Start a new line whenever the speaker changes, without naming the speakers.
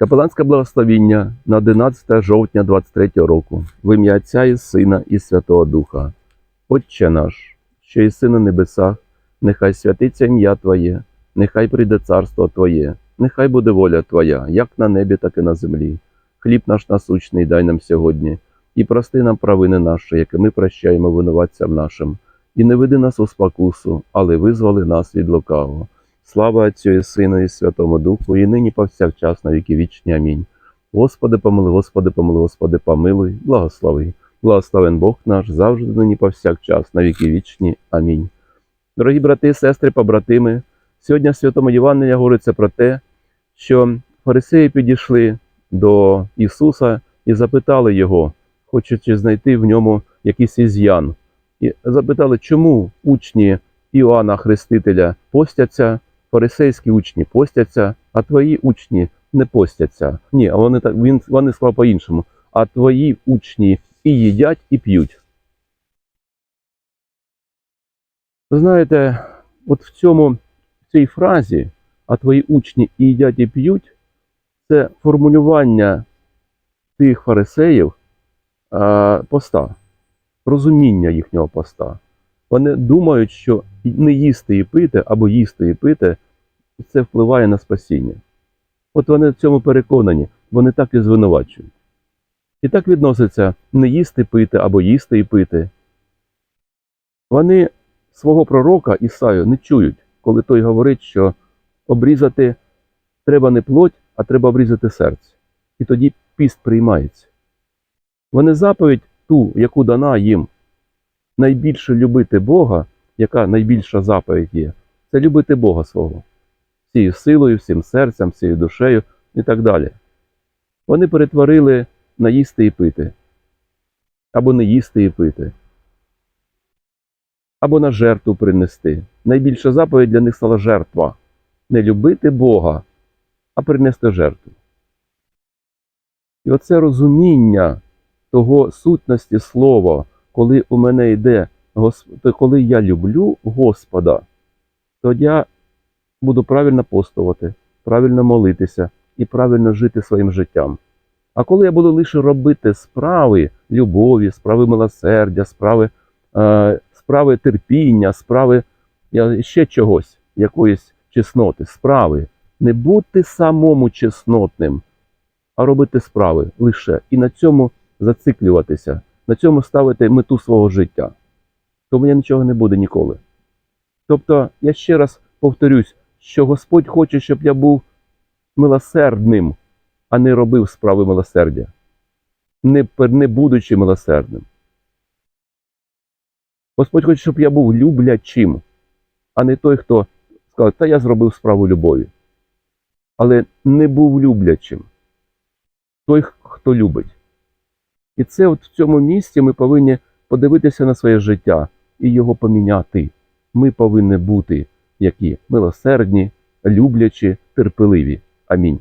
Капеланське благословіння на 11 жовтня 23 року в ім'я Отця і Сина і Святого Духа. Отче наш, що єси на небесах, нехай святиться ім'я Твоє, нехай прийде царство Твоє, нехай буде воля Твоя, як на небі, так і на землі. Хліб наш насущний дай нам сьогодні, і прости нам провини наші, які ми прощаємо винуватцям нашим. І не веди нас у спокусу, але визволи нас від лукавого. Слава Отцю і Сину і Святому Духу, і нині повсякчас на віки вічні. Амінь. Господи, помилуй, Господи, помилуй, Господи, помилуй, благослови. Благословен Бог наш, завжди нині повсякчас, на віки вічні. Амінь. Дорогі брати, сестри, побратими, сьогодні в Святому Євангелії говориться про те, що фарисеї підійшли до Ісуса і запитали Його, хочучи знайти в ньому якийсь із'ян. І запитали, чому учні Іоанна Хрестителя постяться, фарисейські учні постяться, а твої учні не постяться. Ні, а вони так він вони сказав по-іншому. А твої учні і їдять, і п'ють. Ви знаєте, от в цьому в цій фразі, а твої учні і їдять, і п'ють, це формулювання тих фарисеїв поста, розуміння їхнього поста. Вони думають, що не їсти і пити, або їсти і пити, це впливає на спасіння. От вони в цьому переконані, вони так і звинувачують. І так відноситься не їсти пити або їсти і пити. Вони свого пророка Ісаю не чують, коли той говорить, що обрізати треба не плоть, а треба обрізати серце. І тоді піст приймається. Вони заповідь ту, яку дана їм, найбільше любити Бога, яка найбільша заповідь є, це любити Бога свого, всією силою, всім серцем, всією душею і так далі. Вони перетворили на їсти і пити, або не їсти і пити, або на жертву принести. Найбільша заповідь для них стала жертва. Не любити Бога, а принести жертву. І оце розуміння того сутності слова, коли у мене йде, Гос- коли я люблю Господа, то я буду правильно постувати, правильно молитися і правильно жити своїм життям. А коли я буду лише робити справи любові, справи милосердя, справи, е, справи терпіння, справи я, ще чогось, якоїсь чесноти, справи, не бути самому чеснотним, а робити справи лише і на цьому зациклюватися, на цьому ставити мету свого життя. То мене нічого не буде ніколи. Тобто, я ще раз повторюсь, що Господь хоче, щоб я був милосердним, а не робив справи милосердя, не, не будучи милосердним. Господь хоче, щоб я був люблячим, а не той, хто сказав, та я зробив справу любові. Але не був люблячим. Той, хто любить. І це от в цьому місці ми повинні подивитися на своє життя і його поміняти. Ми повинні бути які милосердні, люблячі, терпеливі. Амінь.